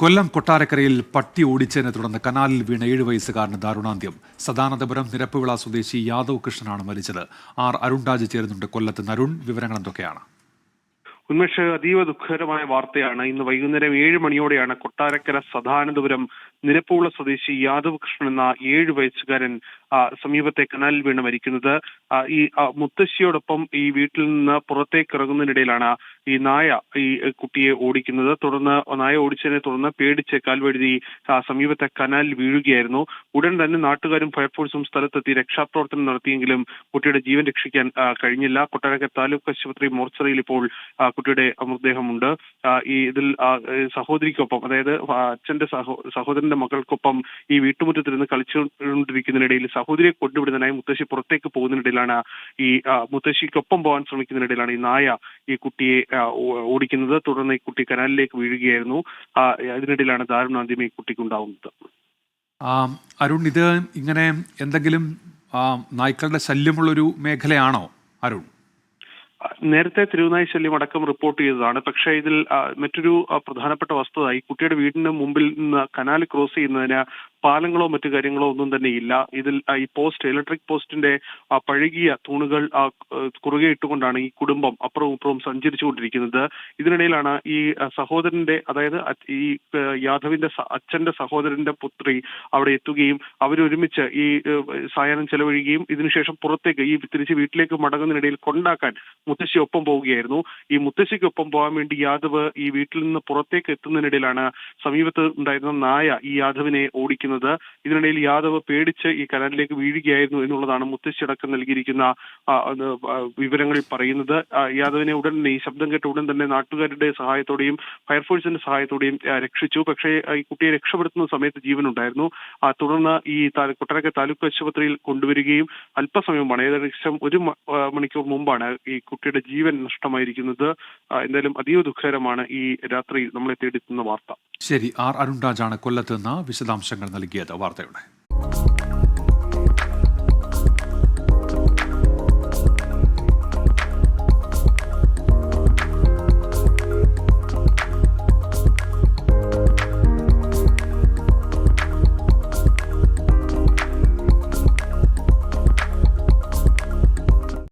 കൊല്ലം കൊട്ടാരക്കരയിൽ പട്ടി ഓടിച്ചതിനെ തുടർന്ന് കനാലിൽ വീണ ഏഴ് വയസ്സുകാരന് ദാരുണാന്ത്യം. സദാനന്ദപുരം നിരപ്പുവിള സ്വദേശി യാദവ് കൃഷ്ണനാണ് മരിച്ചത്. ആർ അരുൺരാജ് ചേരുന്നുണ്ട്. കൊല്ലത്ത് നരുൺ വിവരങ്ങൾ എന്തൊക്കെയാണ്? ഉന്മേഷ് അതീവ ദുഃഖകരമായ വാർത്തയാണ്. ഇന്ന് വൈകുന്നേരം ഏഴ് മണിയോടെയാണ് കൊട്ടാരക്കര സദാനന്ദപുരം നിരപ്പുള്ള സ്വദേശി യാദവ് കൃഷ്ണൻ എന്ന ഏഴ് വയസ്സുകാരൻ സമീപത്തെ കനാലിൽ വീണ് മരിക്കുന്നത്. ഈ മുത്തശ്ശിയോടൊപ്പം ഈ വീട്ടിൽ നിന്ന് പുറത്തേക്ക് ഇറങ്ങുന്നതിനിടയിലാണ് ഈ നായ ഈ കുട്ടിയെ ഓടിക്കുന്നത്. തുടർന്ന് നായ ഓടിച്ചതിനെ തുടർന്ന് പേടിച്ച് കാൽവഴുതി സമീപത്തെ കനാലിൽ വീഴുകയായിരുന്നു. ഉടൻ തന്നെ നാട്ടുകാരും ഫയർഫോഴ്സും സ്ഥലത്തെത്തി രക്ഷാപ്രവർത്തനം നടത്തിയെങ്കിലും കുട്ടിയുടെ ജീവൻ രക്ഷിക്കാൻ കഴിഞ്ഞില്ല. കൊട്ടാരക്കര താലൂക്ക് ആശുപത്രി മോർച്ചറിയിൽ ഇപ്പോൾ കുട്ടിയുടെ മൃതദേഹമുണ്ട്. ഈ ഇതിൽ സഹോദരിക്കൊപ്പം അതായത് അച്ഛന്റെ സഹോ സഹോദരന്റെ മകൾക്കൊപ്പം ഈ വീട്ടുമുറ്റത്തിരുന്ന് കളിച്ചുകൊണ്ടിരിക്കുന്നതിനിടയിൽ സഹോദരിയെ കൊണ്ടുവിടുന്നതിനായി മുത്തശ്ശി പുറത്തേക്ക് പോകുന്നതിനിടയിലാണ് ഈ മുത്തശ്ശിക്കൊപ്പം പോകാൻ ശ്രമിക്കുന്നതിനിടയിലാണ് ഈ നായ ഈ കുട്ടിയെ ഓടിക്കുന്നത്. തുടർന്ന് ഈ കുട്ടി കനാലിലേക്ക് വീഴുകയായിരുന്നു. അതിനിടയിലാണ് ദാരുണാന്ത്യം ഈ കുട്ടിക്കുണ്ടാവുന്നത് അരുൺ ഇത് ഇങ്ങനെ എന്തെങ്കിലും നായ്ക്കളുടെ ശല്യമുള്ളൊരു മേഖലയാണോ അരുൺ? നേരത്തെ തിരുവനായി ശല്യം അടക്കം റിപ്പോർട്ട് ചെയ്തതാണ്. പക്ഷേ ഇതിൽ മറ്റൊരു പ്രധാനപ്പെട്ട വസ്തുത ഈ കുട്ടിയുടെ വീടിന് മുമ്പിൽ നിന്ന് കനാൽ ക്രോസ് ചെയ്യുന്നതിന് പാലങ്ങളോ മറ്റു കാര്യങ്ങളോ ഒന്നും തന്നെ ഇല്ല. ഇതിൽ ഈ പോസ്റ്റ് ഇലക്ട്രിക് പോസ്റ്റിന്റെ പഴകിയ തൂണുകൾ കുറുകെ ഇട്ടുകൊണ്ടാണ് ഈ കുടുംബം അപ്പുറവും ഇപ്പുറവും സഞ്ചരിച്ചുകൊണ്ടിരിക്കുന്നത്. ഇതിനിടയിലാണ് ഈ സഹോദരന്റെ അതായത് ഈ യാദവിന്റെ അച്ഛന്റെ സഹോദരന്റെ പുത്രി അവിടെ എത്തുകയും അവരൊരുമിച്ച് ഈ സായാഹ്നം ചെലവഴിക്കുകയും ഇതിനുശേഷം പുറത്തേക്ക് ഈ തിരിച്ച് വീട്ടിലേക്ക് മടങ്ങുന്നതിനിടയിൽ കൊണ്ടാക്കാൻ മുത്തശ്ശി ഒപ്പം പോവുകയായിരുന്നു. ഈ മുത്തശ്ശിക്കൊപ്പം പോകാൻ വേണ്ടി യാദവ് ഈ വീട്ടിൽ നിന്ന് പുറത്തേക്ക് എത്തുന്നതിനിടയിലാണ് സമീപത്ത് ഉണ്ടായിരുന്ന നായ ഈ യാദവിനെ ഓടിക്കുന്നത് ഇതിനിടയിൽ യാദവ് പേടിച്ച് ഈ കനാലിലേക്ക് വീഴുകയായിരുന്നു എന്നുള്ളതാണ് മുത്തശ്ശി അടക്കം നൽകിയിരിക്കുന്ന വിവരങ്ങൾ പറയുന്നത്. യാദവിനെ ഉടൻ തന്നെ ഈ ശബ്ദം കേട്ട ഉടൻ തന്നെ നാട്ടുകാരുടെ സഹായത്തോടെയും ഫയർഫോഴ്സിന്റെ സഹായത്തോടെയും രക്ഷിച്ചു. പക്ഷേ ഈ കുട്ടിയെ രക്ഷപ്പെടുത്തുന്ന സമയത്ത് ജീവനുണ്ടായിരുന്നു. തുടർന്ന് ഈ കൊട്ടാരക്കര താലൂക്ക് ആശുപത്രിയിൽ കൊണ്ടുവരികയും അല്പസമയമാണ് ഏകദേശം ഒരു മണിക്കൂർ മുമ്പാണ് ഈ കുട്ടിയുടെ ജീവൻ നഷ്ടമായിരിക്കുന്നത്. എന്തായാലും അതീവ ദുഃഖകരമാണ് ഈ രാത്രി നമ്മളെ തേടിത്തുന്ന വാർത്ത. ശരി ആർ അരുൺരാജാണ് കൊല്ലത്ത് നിന്ന് വിശദാംശങ്ങൾ നൽകിയത്. വാർത്തയുടെ